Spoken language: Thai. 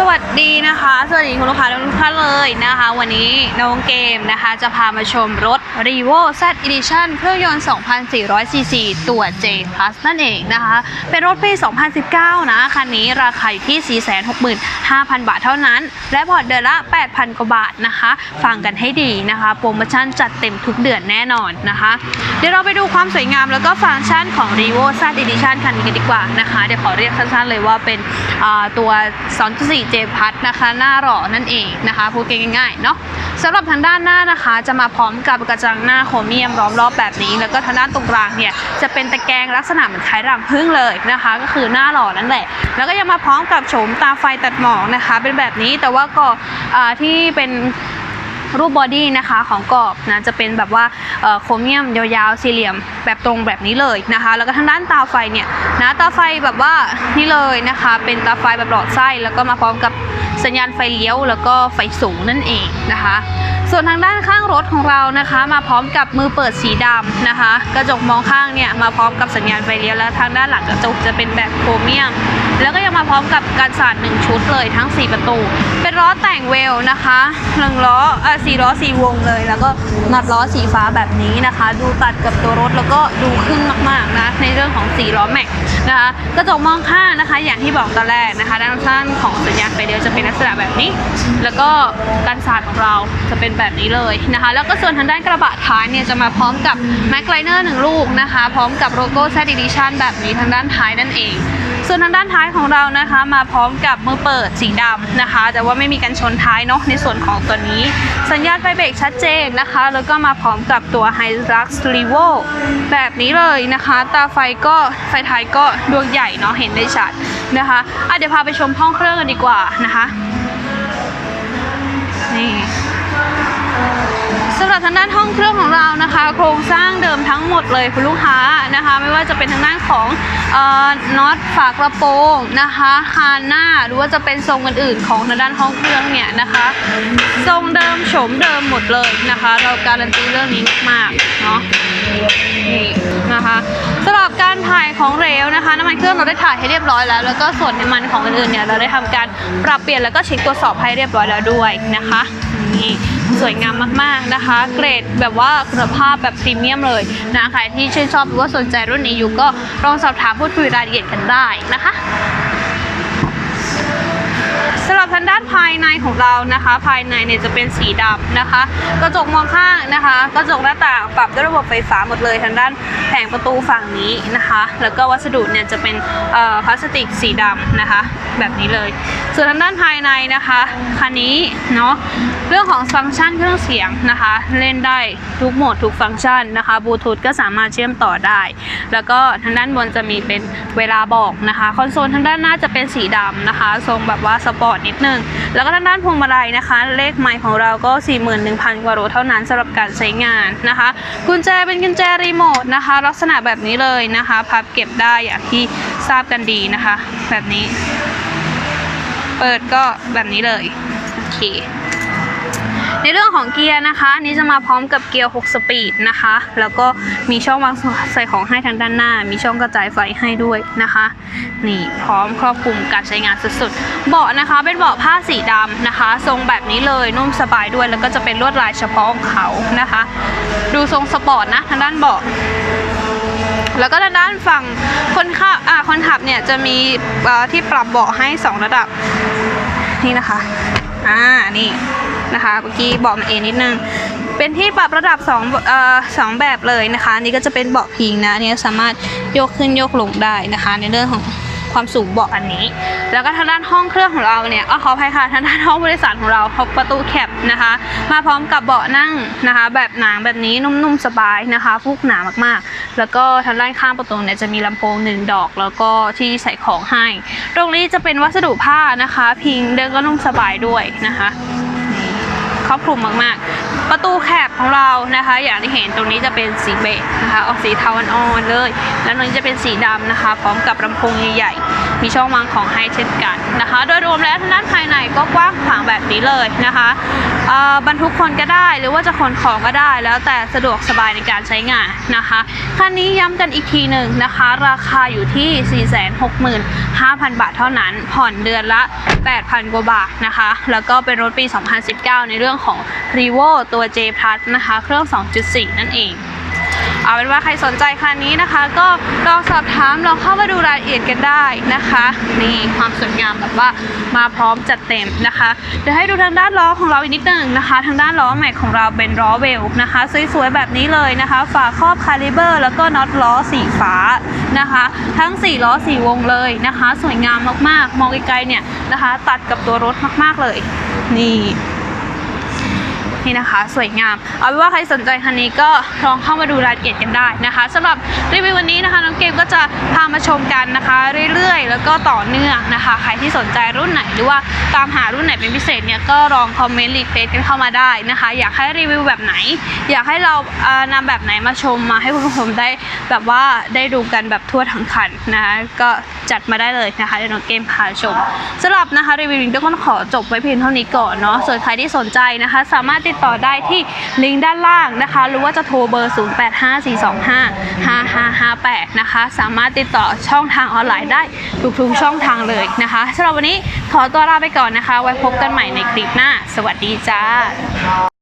สวัสดีนะคะ สวัสดีคุณลูกค้าทุกท่านเลยนะคะ วันนี้น้องเกมนะคะจะพามาชมรถ r e v o Z Edition เครื่องยนต์ 2,400 cc ตัว J Plus นั่นเองนะคะ เป็นรถปี 2019 นะ คันนี้ราคาอยู่ที่ 465,000 บาทเท่านั้น และผ่อนเดือนละ 8,000 กว่าบาทนะคะ ฟังกันให้ดีนะคะ โปรโมชั่นจัดเต็มทุกเดือนแน่นอนนะคะ เดี๋ยวเราไปดูความสวยงามแล้วก็ฟังก์ชันของ r e v o Z Edition คันนี้กันดีกว่านะคะ เดี๋ยวขอเรียกสั้นๆเลยว่าเป็นตัว 2.4เจพัดนะคะหน้าหล่อนั่นเองนะคะพูดง่ายๆเนาะสำหรับทางด้านหน้านะคะ จะมาพร้อมกับกระจังหน้าโครเมียมล้อมรอบแบบนี้ แล้วก็ทางด้านตรงกลางเนี่ยจะเป็นตะแกรงลักษณะเหมือนคล้ายรังพึ่งเลยนะคะ ก็คือหน้าหล่อนั่นแหละ แล้วก็ยังมาพร้อมกับโฉมตาไฟตัดหมอกนะคะ เป็นแบบนี้แต่ว่าก็ที่เป็น รูปบอดี้นะคะของกรอบนะจะเป็นแบบว่าโครเมียมยาวๆสี่เหลี่ยมแบบตรงแบบนี้เลยนะคะ แล้วก็ทางด้านตาไฟเนี่ยนะตาไฟแบบว่านี่เลยนะคะ เป็นตาไฟแบบหลอดไส้แล้วก็มาพร้อมกับสัญญาณไฟเลี้ยวแล้วก็ไฟสูงนั่นเองนะคะ ส่วนทางด้านข้างรถของเรานะคะ มาพร้อมกับมือเปิดสีดำนะคะ กระจกมองข้างเนี่ยมาพร้อมกับสัญญาณไฟเลี้ยวแล้วทางด้านหลังกระจกจะเป็นแบบโครเมียม แล้วก็ยังมาพร้อมกับการสานหนึ่งชุดเลยทั้ง 4 ประตู ล้อแต่งเวลนะคะหนึ่งล้ออ่อสี่ล้อสี่วงเลย แล้วก็นัดล้อสีฟ้าแบบนี้นะคะ ดูตัดกับตัวรถแล้วก็ดูขึ้นมากๆนะในเรื่องของสี่ล้อแม็กนะคะกระจกมองข้างนะคะ อย่างที่บอกตอนแรกนะคะ ด้านข้างของสัญญาณไฟเลี้ยวจะเป็นลักษณะแบบนี้ แล้วก็การสานของเราจะเป็นแบบนี้เลยนะคะ แล้วก็ส่วนทางด้านกระบะท้ายเนี่ยจะมาพร้อมกับแม็กไลเนอร์หนึ่งลูกนะคะ พร้อมกับโลโก้ Z Edition แบบนี้ทางด้านท้ายนั่นเอง ส่วนทางด้านท้ายของเรานะคะ มาพร้อมกับมือเปิดสีดำนะคะ แต่ว่าไม่มีการชนท้ายเนาะในส่วนของตัวนี้ สัญญาณไฟเบรกชัดเจนนะคะ แล้วก็มาพร้อมกับตัว h y r u x r e v o แบบนี้เลยนะคะ ตาไฟก็ไฟท้ายก็ดวงใหญ่เนาะเห็นได้ชัดนะคะอะเดี๋ยวพาไปชมห้องเครื่องกันดีกว่านะคะ นี่ สำหรับทางด้านห้องเครื่องของเรานะคะ โครงสร้างเดิมทั้งหมดเลยคุณลูกค้านะคะ ไม่ว่าจะเป็นทางด้านของออน็อตฝากระโปรงนะคะคานหน้าหรือว่าจะเป็นทรงอื่นๆของทางด้านห้องเครื่องเนี่ยนะคะ ทรงเดิมโฉมเดิมหมดเลยนะคะ เราการันตีเรื่องนี้มากๆเนาะนี่นะคะสำหรับการถ่ายของเหลวนะคะน้ำมันเครื่องเราได้ถ่ายให้เรียบร้อยแล้ว แล้วก็ส่วนน้ำมันของอื่นๆเนี่ยเราได้ทำการปรับเปลี่ยนแล้วก็เช็คตรวจสอบให้เรียบร้อยแล้วด้วยนะคะ นี่สวยงามมากๆนะคะ เกรดแบบว่าคุณภาพแบบพรีเมียมเลยนะใครที่ชื่นชอบหรือว่าสนใจรุ่นนี้อยู่ก็ลองสอบถามพูดคุยรายละเอียดกันได้นะคะ รับทางด้านภายในของเรานะคะ ภายในเนี่ยจะเป็นสีดำนะคะ กระจกมองข้างนะคะ กระจกหน้าต่างปรับด้วยระบบไฟฟ้าหมดเลยทางด้านแผงประตูฝั่งนี้นะคะ แล้วก็วัสดุเนี่ยจะเป็นพลาสติกสีดำนะคะ แบบนี้เลย ส่วนทางด้านภายในนะคะคันนี้เนาะเรื่องของฟังก์ชันเครื่องเสียงนะคะ เล่นได้ทุกโหมดทุกฟังก์ชันนะคะบลูทูธก็สามารถเชื่อมต่อได้ แล้วก็ทางด้านบนจะมีเป็นเวลาบอกนะคะ คอนโซลทางด้านหน้าจะเป็นสีดำนะคะ ทรงแบบว่าสปอร์ตนิดนึง แล้วก็ทางด้านพวงมาลัยนะคะ เลขไมล์ของเราก็ 41,000 กว่าโลเท่านั้นสำหรับการใช้งานนะคะ กุญแจเป็นกุญแจรีโมทนะคะ ลักษณะแบบนี้เลยนะคะ พับเก็บได้อย่างที่ทราบกันดีนะคะ แบบนี้ เปิดก็แบบนี้เลย โอเค ในเรื่องของเกียร์นะคะ นี้จะมาพร้อมกับเกียร์ 6 สปีดนะคะ แล้วก็มีช่องวางใส่ของให้ทางด้านหน้า มีช่องกระจายไฟให้ด้วยนะคะ นี่พร้อมครอบคลุมการใช้งานสุดๆ เบาะนะคะเป็นเบาะผ้าสีดำนะคะ ทรงแบบนี้เลยนุ่มสบายด้วย แล้วก็จะเป็นลวดลายเฉพาะของเขานะคะ ดูทรงสปอร์ตนะทางด้านเบาะแล้วก็ทางด้านฝั่งคนขับอ่าคนขับเนี่ยจะมีที่ปรับเบาะให้ 2 ระดับ นี่นะคะ อ่า นี่ นะคะเมื่อกี้เบาะมันเองนิดนึงเป็นที่ปรับระดับ2เอ่อสองแบบเลยนะคะนี่ก็จะเป็นเบาะพิงนะอันนี้สามารถยกขึ้นยกลงได้นะคะ ในเรื่องของความสูงเบาะอันนี้ แล้วก็ทางด้านห้องเครื่องของเราเนี่ยอ๋อขออภัยค่ะทางด้านห้องผู้โดยสารของเราพบประตูแคบนะคะ มาพร้อมกับเบาะนั่งนะคะ แบบหนังแบบนี้นุ่มๆสบายนะคะฟูกหนามากๆ แล้วก็ทางด้านข้างประตูเนี่ยจะมีลำโพงหนึ่งดอก แล้วก็ที่ใส่ของให้ ตรงนี้จะเป็นวัสดุผ้านะคะ พิงเดินก็นุ่มสบายด้วยนะคะ ครอบคลุมมากๆ ประตูแคบของเรานะคะ อย่างที่เห็นตรงนี้จะเป็นสีเบจนะคะ ออกสีเทาอ่อนๆเลย แล้วตรงนี้จะเป็นสีดำนะคะ พร้อมกับลำโพงใหญ่ๆ มีช่องวางของให้เช่นกันนะคะ โดยรวมแล้วทางด้านภายในก็กว้างขวางแบบนี้เลยนะคะบรรทุกคนก็ได้หรือว่าจะขนของก็ได้ แล้วแต่สะดวกสบายในการใช้งานนะคะคันนี้ย้ำกันอีกทีหนึ่งนะคะ ราคาอยู่ที่ 465,000 บาทเท่านั้น ผ่อนเดือนละ 8,000 กว่าบาทนะคะ แล้วก็เป็นรถปี 2019 ในเรื่องของ r e v o ตัว J Plus นะคะ เครื่อง 2.4 นั่นเอง เอาเป็นว่าใครสนใจคันนี้นะคะ ก็ลองสอบถามลองเข้ามาดูรายละเอียดกันได้นะคะ นี่ความสวยงามแบบว่ามาพร้อมจัดเต็มนะคะเดี๋ยวให้ดูทางด้านล้อของเราอีกนิดนึงนะคะ ทางด้านล้อแม็กของเราเป็นล้อเวลนะคะสวยๆแบบนี้เลยนะคะ ฝาครอบคาลิเบอร์แล้วก็น็อตล้อสีฟ้านะคะ ทั้ง4ล้อ4วงเลยนะคะ สวยงามมากๆ มองไกลๆเนี่ยนะคะ ตัดกับตัวรถมากๆเลย นี่ นี่นะคะ สวยงาม เอาเป็นว่าใครสนใจคันนี้ก็ลองเข้ามาดูรายละเอียดกันได้นะคะสำหรับรีวิววันนี้นะคะน้องเกมก็จะพามาชมกันนะคะ เรื่อยๆ แล้วก็ต่อเนื่องนะคะ ใครที่สนใจรุ่นไหนหรือว่าตามหารุ่นไหนเป็นพิเศษเนี่ยก็ลองคอมเมนต์รีเควสกันเข้ามาได้นะคะ อยากให้รีวิวแบบไหน อยากให้เราเอ่อนำแบบไหนมาชมมาให้คุณผู้ชมได้แบบว่าได้ดูกันแบบทั่วทั้งคันนะคะก็จัดมาได้เลยนะคะเดี๋ยวน้องเกมพาชมสำหรับนะคะรีวิวนี้ก็ขอจบไว้เพียงเท่านี้ก่อนเนาะส่วนใครที่สนใจนะคะ สามารถติดต่อได้ที่ลิงก์ด้านล่างนะคะ หรือว่าจะโทรเบอร์ 0854255558 นะคะ สามารถติดต่อช่องทางออนไลน์ได้ทุกๆช่องทางเลยนะคะสำหรับวันนี้ขอตัวลาไปก่อนนะคะ ไว้พบกันใหม่ในคลิปหน้า สวัสดีจ้า